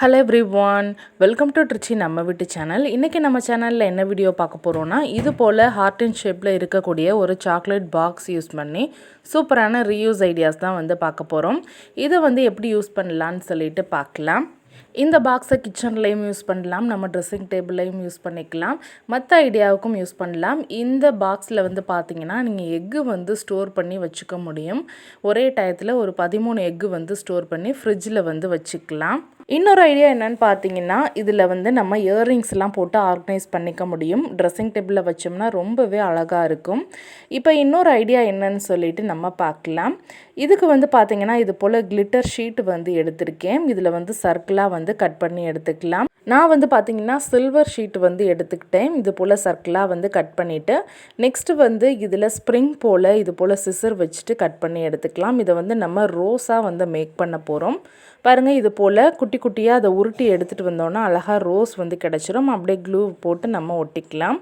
Hello everyone welcome to Trichy நம்ம வீட்டு channel இன்றைக்கி நம்ம சேனலில் என்ன வீடியோ பார்க்க போகிறோன்னா இது போல் ஹார்ட் அண்ட் ஷேப்பில் இருக்கக்கூடிய ஒரு சாக்லேட் பாக்ஸ் யூஸ் பண்ணி சூப்பரான ரீயூஸ் ஐடியாஸ் தான் வந்து பார்க்க போகிறோம் இதை வந்து எப்படி யூஸ் பண்ணலான்னு சொல்லிட்டு பார்க்கலாம். இந்த பாக்ஸை கிச்சன்லேயும் யூஸ் பண்ணலாம் நம்ம ட்ரெஸ்ஸிங் டேபிள்லையும் யூஸ் பண்ணிக்கலாம். மற்ற ஐடியாவுக்கும் யூஸ் பண்ணலாம். இந்த பாக்ஸில் வந்து பார்த்தீங்கன்னா நீங்கள் எக்கு வந்து ஸ்டோர் பண்ணி வச்சுக்க முடியும். ஒரே டயத்தில் ஒரு பதிமூணு எக்கு வந்து ஸ்டோர் பண்ணி ஃப்ரிட்ஜில் வந்து வச்சுக்கலாம். இன்னொரு ஐடியா என்னன்னு பார்த்தீங்கன்னா இதில் வந்து நம்ம இயர்ரிங்ஸ்லாம் போட்டு ஆர்கனைஸ் பண்ணிக்க முடியும். ட்ரெஸ்ஸிங் டேபிளில் வச்சோம்னா ரொம்பவே அழகாக இருக்கும். இப்போ இன்னொரு ஐடியா என்னன்னு சொல்லிட்டு நம்ம பார்க்கலாம் இதுக்கு வந்து பார்த்தீங்கன்னா இது போல் கிளிட்டர் ஷீட் வந்து எடுத்திருக்கேன். இதில் வந்து சர்க்கிளாக வந்து கட் பண்ணி எடுத்துக்கலாம். நான் வந்து பார்த்திங்கன்னா சில்வர் ஷீட் வந்து எடுத்துக்கிட்டேன். இது போல் சர்க்கிளாக வந்து கட் பண்ணிவிட்டு நெக்ஸ்ட்டு வந்து இதில் ஸ்ப்ரிங் போல் இது போல் சிசர் வச்சுட்டு கட் பண்ணி எடுத்துக்கலாம். இதை வந்து நம்ம ரோஸாக வந்து மேக் பண்ண போகிறோம் பாருங்கள் இது போல் குட்டி குட்டியாக அதை உருட்டி எடுத்துகிட்டு வந்தோன்னா அழகாக ரோஸ் வந்து கிடச்சிரும். அப்படியே க்ளூ போட்டு நம்ம ஒட்டிக்கலாம்.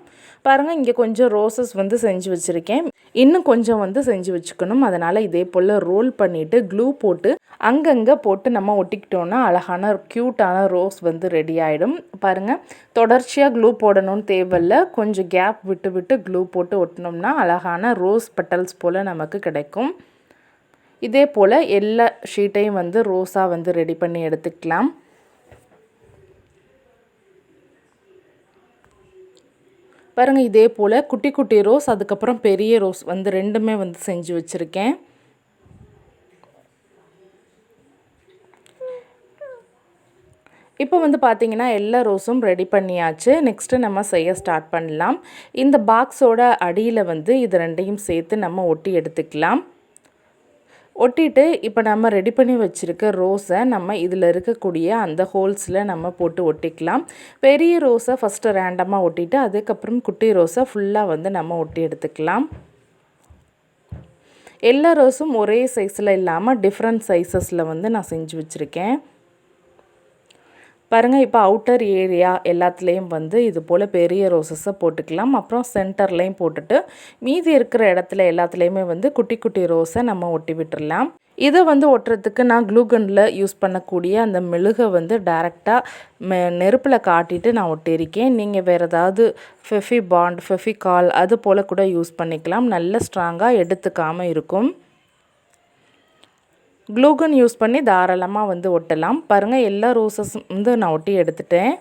பாருங்கள் இங்கே கொஞ்சம் ரோசஸ் வந்து செஞ்சு வச்சுருக்கேன். இன்னும் கொஞ்சம் வந்து செஞ்சு வச்சுக்கணும். அதனால் இதே போல் ரோல் பண்ணிவிட்டு க்ளூ போட்டு அங்கங்கே போட்டு நம்ம ஒட்டிக்கிட்டோன்னா அழகான க்யூட்டான ரோஸ் வந்து ரெடி ஆகிடும் பாருங்கள் தொடர்ச்சியாக க்ளூ போடணும்னு தேவையில்லை. கொஞ்சம் கேப் விட்டு விட்டு க்ளூ போட்டு ஒட்டினோம்னா அழகான ரோஸ் பெட்டல்ஸ் போல் நமக்கு கிடைக்கும். இதே போல் எல்லா ஷீட்டையும் வந்து ரோஸாக வந்து ரெடி பண்ணி எடுத்துக்கலாம். பாருங்கள் இதே போல் குட்டி குட்டி ரோஸ் அதுக்கப்புறம் பெரிய ரோஸ் வந்து ரெண்டுமே வந்து செஞ்சு வச்சுருக்கேன். இப்போ வந்து பார்த்திங்கன்னா எல்லா ரோஸும் ரெடி பண்ணியாச்சு. நெக்ஸ்ட்டு நம்ம செய்ய ஸ்டார்ட் பண்ணலாம். இந்த பாக்ஸோட அடியில் வந்து இது ரெண்டையும் சேர்த்து நம்ம ஒட்டி எடுத்துக்கலாம். ஒட்டிட்டு இப்போ நம்ம ரெடி பண்ணி வச்சுருக்க ரோஸை நம்ம இதில் இருக்கக்கூடிய அந்த ஹோல்ஸில் நம்ம போட்டு ஒட்டிக்கலாம். பெரிய ரோஸை ஃபஸ்ட்டு ரேண்டமாக ஒட்டிட்டு அதுக்கப்புறம் குட்டி ரோஸை ஃபுல்லாக வந்து நம்ம ஒட்டி எடுத்துக்கலாம். எல்லா ரோஸும் ஒரே சைஸில் இல்லாமல் டிஃப்ரெண்ட் சைஸஸில் வந்து நான் செஞ்சு வச்சுருக்கேன். பாருங்கள் இப்போ அவுட்டர் ஏரியா எல்லாத்துலேயும் வந்து இது போல் பெரிய ரோசஸை போட்டுக்கலாம். அப்புறம் சென்டர்லேயும் போட்டுட்டு மீதி இருக்கிற இடத்துல எல்லாத்துலேயுமே வந்து குட்டி குட்டி ரோஸை நம்ம ஒட்டி விட்டுடலாம் இதை வந்து ஒட்டுறதுக்கு நான் க்ளூகனில் யூஸ் பண்ணக்கூடிய அந்த மெழுகை வந்து டேரெக்டாக மெ நெருப்பில் காட்டிட்டு நான் ஒட்டியிருக்கேன். நீங்கள் வேறு ஏதாவது ஃபெஃபி பாண்ட் ஃபெஃபி கால் அது போல் கூட யூஸ் பண்ணிக்கலாம். நல்ல ஸ்ட்ராங்காக எடுத்துக்காமல் இருக்கும். க்ளூகன் யூஸ் பண்ணி தாராளமாக வந்து ஒட்டலாம். பாருங்கள் எல்லா ரோசஸும் வந்து நான் ஒட்டி எடுத்துட்டேன்.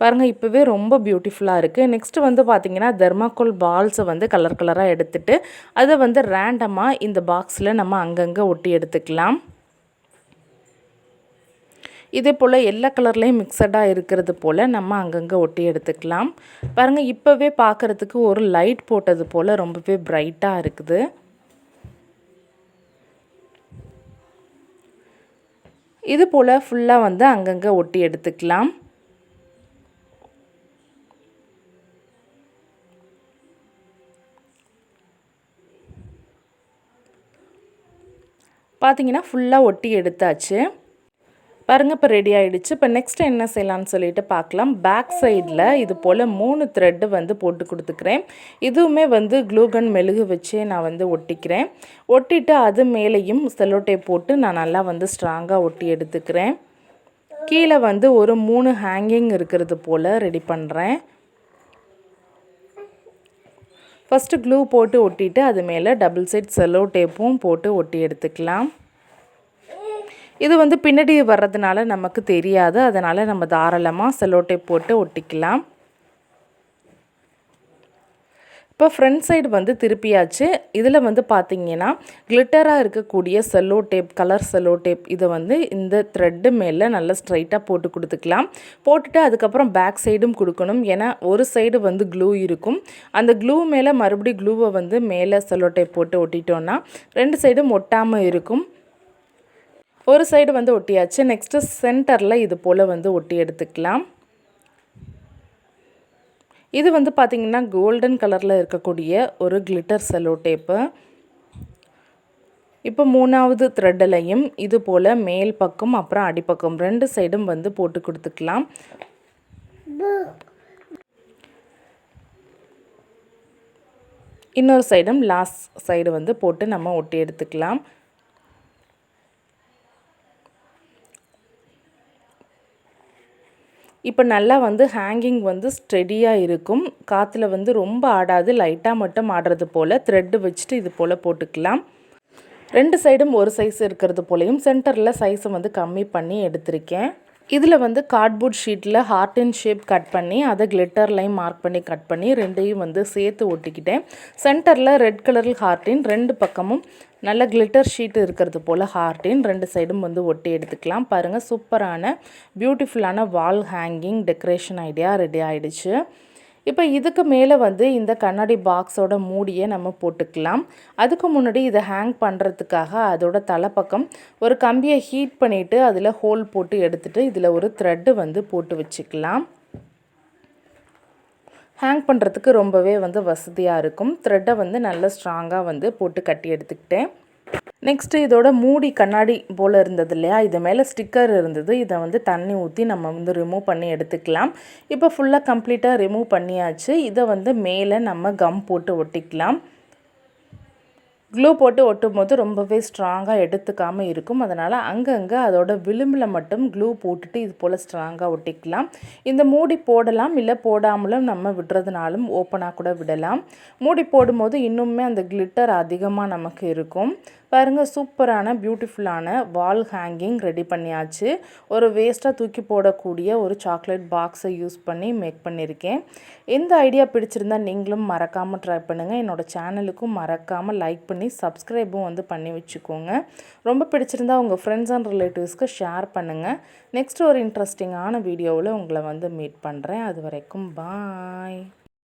பாருங்கள் இப்போவே ரொம்ப பியூட்டிஃபுல்லாக இருக்குது நெக்ஸ்ட்டு வந்து பார்த்திங்கன்னா தெர்மாக்கோல் பால்ஸை வந்து கலர் கலராக எடுத்துகிட்டு அதை வந்து ரேண்டமாக இந்த பாக்ஸில் நம்ம அங்கங்கே ஒட்டி எடுத்துக்கலாம். இதே போல் எல்லா கலர்லேயும் மிக்சடாக இருக்கிறது போல் நம்ம அங்கங்கே ஒட்டி எடுத்துக்கலாம். பாருங்கள் இப்போவே பார்க்குறதுக்கு ஒரு லைட் போட்டது போல் ரொம்பவே ப்ரைட்டாக இருக்குது. இது போல் ஃபுல்லாக வந்து அங்கங்கே ஒட்டி எடுத்துக்கலாம். பார்த்தீங்கன்னா ஃபுல்லாக ஒட்டி எடுத்தாச்சு. பாருங்கள் இப்போ ரெடி ஆகிடுச்சு இப்போ நெக்ஸ்ட் என்ன செய்யலாம்னு சொல்லிட்டு பார்க்கலாம். பேக் சைடில் இது போல் மூணு த்ரெட்டு வந்து போட்டு கொடுத்துக்கிறேன். இதுவுமே வந்து க்ளூகன் மெழுகு வச்சு நான் வந்து ஒட்டிக்கிறேன். ஒட்டிட்டு அது மேலேயும் செல்லோட்டை போட்டு நான் நல்லா வந்து ஸ்ட்ராங்காக ஒட்டி எடுத்துக்கிறேன். கீழே வந்து ஒரு மூணு ஹேங்கிங் இருக்கிறது போல் ரெடி பண்ணுறேன் ஃபஸ்ட்டு க்ளூ போட்டு ஒட்டிட்டு அது மேலே டபுள் சைட் செல்லோ டேப்பும் போட்டு ஒட்டி எடுத்துக்கலாம். இது வந்து பின்னாடி வர்றதுனால நமக்கு தெரியாது. அதனால் நம்ம தாராளமாக செலோட்டை போட்டு ஒட்டிக்கலாம். இப்போ ஃப்ரண்ட் சைடு வந்து திருப்பியாச்சு. இதில் வந்து பார்த்திங்கன்னா கிளிட்டராக இருக்கக்கூடிய cello tape colour cello tape இதை வந்து இந்த த்ரெட்டு மேலே நல்லா ஸ்ட்ரைட்டாக போட்டு கொடுத்துக்கலாம். போட்டுட்டு அதுக்கப்புறம் பேக் சைடும் கொடுக்கணும். ஏன்னா ஒரு சைடு வந்து க்ளூ இருக்கும். அந்த க்ளூ மேலே மறுபடியும் க்ளூவை வந்து மேலே செல்லோ டேப் போட்டு ஒட்டிட்டோன்னா ரெண்டு சைடும் ஒட்டாமல் இருக்கும். ஒரு சைடு வந்து ஒட்டியாச்சு. நெக்ஸ்ட்டு சென்டரில் இது போல் வந்து ஒட்டி எடுத்துக்கலாம். இது வந்து பார்த்திங்கன்னா கோல்டன் கலரில் இருக்கக்கூடிய ஒரு கிளிட்டர் செலோ டேப்பு இப்போ மூணாவது த்ரெட்டிலையும் இது போல் மேல் பக்கம் அப்புறம் அடிப்பக்கம் ரெண்டு சைடும் வந்து போட்டு கொடுத்துக்கலாம். இன்னொரு சைடும் லாஸ்ட் சைடு வந்து போட்டு நம்ம ஒட்டி எடுத்துக்கலாம். இப்போ நல்லா வந்து ஹேங்கிங் வந்து ஸ்டெடியாக இருக்கும். காற்றுல வந்து ரொம்ப ஆடாது. லைட்டாக மட்டும் ஆடுறது போல். த்ரெட்டு வச்சுட்டு இது போல் போட்டுக்கலாம். ரெண்டு சைடும் ஒரு சைஸ் இருக்கிறது போலையும். சென்டரில் சைஸை வந்து கம்மி பண்ணி எடுத்திருக்கேன். இதில் வந்து கார்ட்போர்ட் ஷீட்டில் ஹார்ட் அண்ட் ஷேப் கட் பண்ணி அதை கிளிட்டர் லைன் மார்க் பண்ணி கட் பண்ணி ரெண்டையும் வந்து சேர்த்து ஒட்டிக்கிட்டேன். சென்டரில் ரெட் கலரில் ஹார்ட்டின் ரெண்டு பக்கமும் நல்ல கிளிட்டர் ஷீட் இருக்கிறது போல் ஹார்ட்டின் ரெண்டு சைடும் வந்து ஒட்டி எடுத்துக்கலாம். பாருங்கள் சூப்பரான பியூட்டிஃபுல்லான wall hanging decoration idea ready ஆகிடுச்சு இப்போ இதுக்கு மேலே வந்து இந்த கண்ணாடி பாக்ஸோட மூடியை நம்ம போட்டுக்கலாம். அதுக்கு முன்னாடி இதை ஹேங் பண்ணுறதுக்காக அதோட தலைப்பக்கம் ஒரு கம்பியை ஹீட் பண்ணிவிட்டு அதில் ஹோல் போட்டு எடுத்துகிட்டு இதில் ஒரு த்ரெட்டு வந்து போட்டு வச்சுக்கலாம். ஹேங் பண்ணுறதுக்கு ரொம்பவே வந்து வசதியாக இருக்கும். த்ரெட்டை வந்து நல்ல ஸ்ட்ராங்காக வந்து போட்டு கட்டி எடுத்துக்கிட்டேன். நெக்ஸ்ட்டு இதோட மூடி கண்ணாடி போல் இருந்தது இல்லையா? இது மேலே ஸ்டிக்கர் இருந்தது. இதை வந்து தண்ணி ஊற்றி நம்ம வந்து ரிமூவ் பண்ணி எடுத்துக்கலாம். இப்போ ஃபுல்லாக கம்ப்ளீட்டாக ரிமூவ் பண்ணியாச்சு. இதை வந்து மேலே நம்ம கம் போட்டு ஒட்டிக்கலாம். க்ளூ போட்டு ஒட்டும் போது ரொம்பவே ஸ்ட்ராங்காக எடுத்துக்காமல் இருக்கும். அதனால் அங்கங்கே அதோட விளிம்பில் மட்டும் க்ளூ போட்டுட்டு இது போல் ஸ்ட்ராங்காக ஒட்டிக்கலாம். இந்த மூடி போடலாம். இல்லை போடாமலும் நம்ம விடுறதுனாலும் ஓப்பனாக கூட விடலாம். மூடி போடும்போது இன்னுமே அந்த கிளிட்டர் அதிகமாக நமக்கு இருக்கும். பாருங்கள் சூப்பரான பியூட்டிஃபுல்லான வால் ஹேங்கிங் ரெடி பண்ணியாச்சு. ஒரு வேஸ்ட்டாக தூக்கி போடக்கூடிய ஒரு சாக்லேட் பாக்ஸை யூஸ் பண்ணி மேக் பண்ணியிருக்கேன் எந்த ஐடியா பிடிச்சிருந்தா நீங்களும் மறக்காமல் ட்ரை பண்ணுங்கள் என்னோடய சேனலுக்கும் மறக்காமல் லைக் பண்ணி பண்ணி சப்ஸ்கிரைபும் வந்து பண்ணி வச்சுக்கோங்க. ரொம்ப பிடிச்சிருந்தா உங்கள் ஃப்ரெண்ட்ஸ் அண்ட் ரிலேட்டிவ்ஸ்க்கு ஷேர் பண்ணுங்கள் நெக்ஸ்ட் ஒரு இன்ட்ரெஸ்டிங்கான வீடியோவில் உங்களை வந்து மீட் பண்ணுறேன் அது வரைக்கும் பாய்